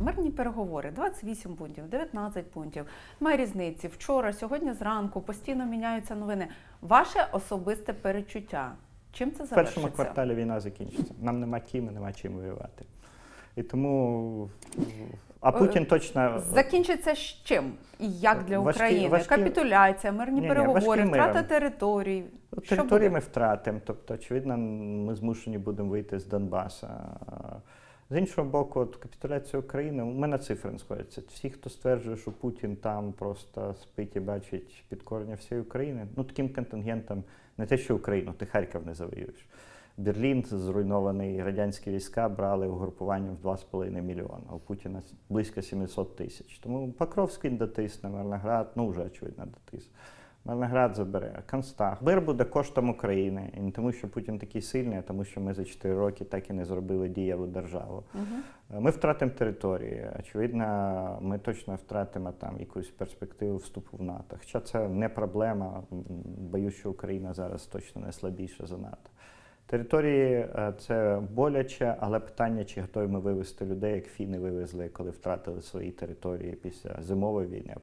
Мирні переговори 28 пунктів, 19 пунктів. Немає різниці. Вчора, сьогодні зранку постійно міняються новини. Ваше особисте перечуття. Чим це В першому кварталі війна закінчиться. Нам нема ким, нема чим воювати. І тому. А Путін точно. Закінчиться з чим і як для Важкі- України? важкі- Капітуляція, мирні Ні-ні, переговори, важким втрата територій. Що Території ми втратимо. Тобто, очевидно, ми змушені будемо вийти з Донбаса. З іншого боку, от капітуляція України, у мене цифри не сходяться. Всі, хто стверджує, що Путін там просто спить і бачить підкорення всієї України, ну таким контингентом не те, що Україну, ти Харків не завоюєш. Берлін зруйнований, радянські війська брали угрупуванням в 2,5 мільйона, у Путіна близько 700 тисяч. Тому Покровський дотисне, Мирноград, ну вже очевидно дотисне. Мирноград забере, Констах. Мир буде коштом України. І не тому, що Путін такий сильний, а тому, що ми за 4 роки так і не зробили дієву державу. Мгм. Ми втратимо території. Очевидно, ми точно втратимо там якусь перспективу вступу в НАТО. Хоча це не проблема. Боюсь, що Україна зараз точно не слабіша за НАТО. Території е, це боляче, але питання, чи готові ми вивезти людей, як фіни вивезли, коли втратили свої території після зимової війни.